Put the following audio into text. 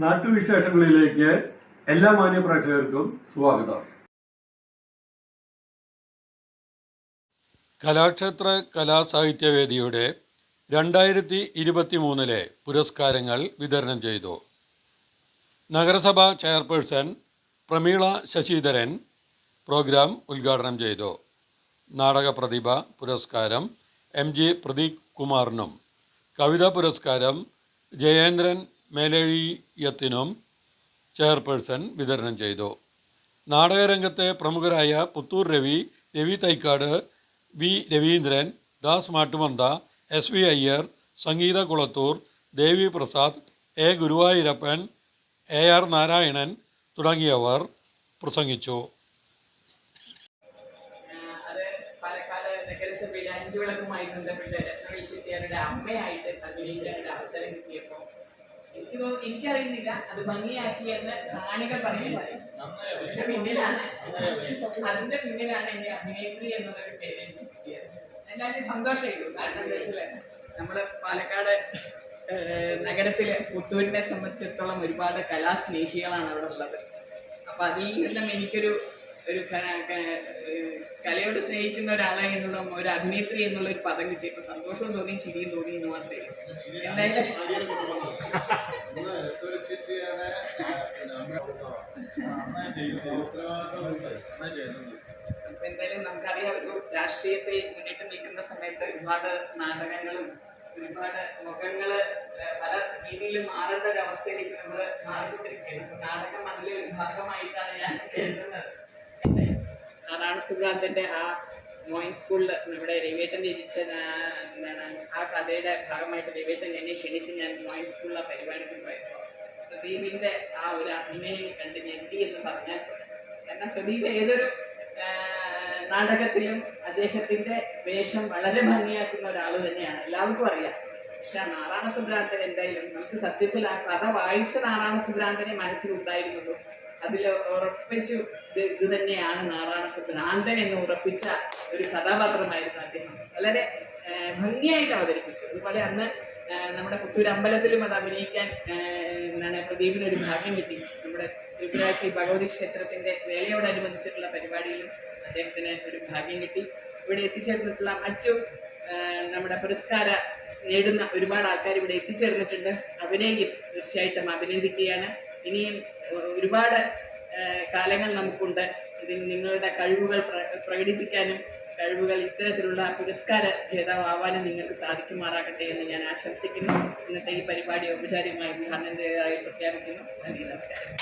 നാട്ടുവിശേഷങ്ങളിലേക്ക് എല്ലാ മാന്യ പ്രേക്ഷകർക്കും സ്വാഗതം. കലാക്ഷേത്ര കലാസാഹിത്യവേദിയുടെ രണ്ടായിരത്തി ഇരുപത്തി മൂന്നിലെ പുരസ്കാരങ്ങൾ വിതരണം ചെയ്തു. നഗരസഭ ചെയർപേഴ്സൺ പ്രമീള ശശിധരൻ പ്രോഗ്രാം ഉദ്ഘാടനം ചെയ്തു. നാടക പ്രതിഭ പുരസ്കാരം എം ജി പ്രദീപ് കുമാറിനും കവിതാ പുരസ്കാരം ജയേന്ദ്രൻ മേലഴിയത്തിനും ചെയർപേഴ്സൺ വിതരണം ചെയ്തു. നാടകരംഗത്തെ പ്രമുഖരായ Puthur Ravi Ravi Thycaud V Raveendran Das Mattumantha S V Iyer Sangeetha Kulathur Devi Prasad A Guruvayoorappan A R Narayanan തുടങ്ങിയവർ പ്രസംഗിച്ചു. ചെട്ടിയാരുടെ അമ്മയായിട്ട് അവസരം കിട്ടിയപ്പോൾ എനിക്ക് എനിക്കറിയുന്നില്ല. അത് ഭംഗിയാക്കിയെന്ന് കാണികൾ പറയുന്നത് അതിന്റെ പിന്നിലാണ് അതിന്റെ പിന്നിലാണ് എന്റെ അഭിനേത്രി എന്നുള്ളൊരു പേര് കിട്ടിയത്. എല്ലാവരും സന്തോഷമായിരുന്നു കാരണം എന്താ പാലക്കാട് നഗരത്തിൽ പുത്തൂരിനെ സംബന്ധിച്ചിടത്തോളം ഒരുപാട് കലാസ്നേഹികളാണ് അവിടെ ഉള്ളത്. അപ്പൊ അതിൽ നിന്നും എനിക്കൊരു ഒരു കലയോട് സ്നേഹിക്കുന്ന ഒരാളെ എന്നുള്ള ഒരു അഭിനേത്രി എന്നുള്ള ഒരു പദം കിട്ടിയപ്പോൾ സന്തോഷവും തോന്നി ചിരിയും തോന്നി എന്ന് മാത്രമേ. എന്തായാലും നമുക്കറിയാം ഒരു രാഷ്ട്രീയത്തെ മുന്നിട്ട് നിൽക്കുന്ന സമയത്ത് ഒരുപാട് നാടകങ്ങളും ഒരുപാട് മുഖങ്ങൾ പല രീതിയിലും മാറേണ്ട ഒരു അവസ്ഥയിലേക്ക് നമ്മൾ മാറിക്കൊണ്ടിരിക്കുകയാണ് നാടകം അതിലെ ഒരു ഭാഗമായിട്ടാണ് ഞാൻ കരുതുന്നത് നാരായണത്തുകാന്തന്റെ ആ മോയിൻ സ്കൂളിൽ നമ്മുടെ രവിയേട്ടൻ രചിച്ച എന്താണ് ആ കഥയുടെ ഭാഗമായിട്ട് രവിയേട്ടൻ എന്നെ ക്ഷണിച്ച് ഞാൻ മോയിൻ സ്കൂളിലെ പരിപാടിക്ക് പോയപ്പോൾ പ്രദീപിന്റെ ആ ഒരു അഭിനയം കണ്ട് ഞെട്ടി എന്ന് പറഞ്ഞാൽ. കാരണം പ്രദീപ് ഏതൊരു നാടകത്തിലും അദ്ദേഹത്തിന്റെ വേഷം വളരെ ഭംഗിയാക്കുന്ന ഒരാൾ തന്നെയാണ് എല്ലാവർക്കും അറിയാം പക്ഷെ ആ നാറാണത്ത് ഭ്രാന്തൻ എന്തായാലും നമുക്ക് സത്യത്തിൽ ആ കഥ വായിച്ച നാറാണത്ത് ഭ്രാന്തനെ മനസ്സിലുണ്ടായിരുന്നുള്ളൂ അതിൽ ഉറപ്പിച്ചു ഇത് ഇത് തന്നെയാണ് നാറാണത്ത് ആന്തൻ എന്ന് ഉറപ്പിച്ച ഒരു കഥാപാത്രമായിരുന്നു അദ്ദേഹം. വളരെ ഭംഗിയായിട്ട് അവതരിപ്പിച്ചു. അതുപോലെ അന്ന് നമ്മുടെ പുത്തൂർ അമ്പലത്തിലും അത് അഭിനയിക്കാൻ എന്താണ് പ്രദീപിന് ഒരു ഭാഗ്യം കിട്ടി. നമ്മുടെ ത്രിപുരാക്കി ഭഗവതി ക്ഷേത്രത്തിന്റെ വേലയോടനുബന്ധിച്ചിട്ടുള്ള പരിപാടിയിലും അദ്ദേഹത്തിന് ഒരു ഭാഗ്യം കിട്ടി. ഇവിടെ എത്തിച്ചേർന്നിട്ടുള്ള മറ്റു നമ്മുടെ പുരസ്കാര നേടുന്ന ഒരുപാട് ആൾക്കാർ ഇവിടെ എത്തിച്ചേർന്നിട്ടുണ്ട്. അവരെയും തീർച്ചയായിട്ടും അഭിനന്ദിക്കുകയാണ്. ഇനിയും ഒരുപാട് കാലങ്ങൾ നമുക്കുണ്ട്. ഇതിൽ നിങ്ങളുടെ കഴിവുകൾ പ്രകടിപ്പിക്കാനും കഴിവുകൾ ഇത്തരത്തിലുള്ള പുരസ്കാര ജേതാവാനും നിങ്ങൾക്ക് സാധിക്കുമാറാകട്ടെ എന്ന് ഞാൻ ആശംസിക്കുന്നു. ഇന്നത്തെ ഈ പരിപാടി ഔപചാരികമായി ഉദ്ഘാടനം ചെയ്തതായി പ്രഖ്യാപിക്കുന്നു. നന്ദി നമസ്കാരം.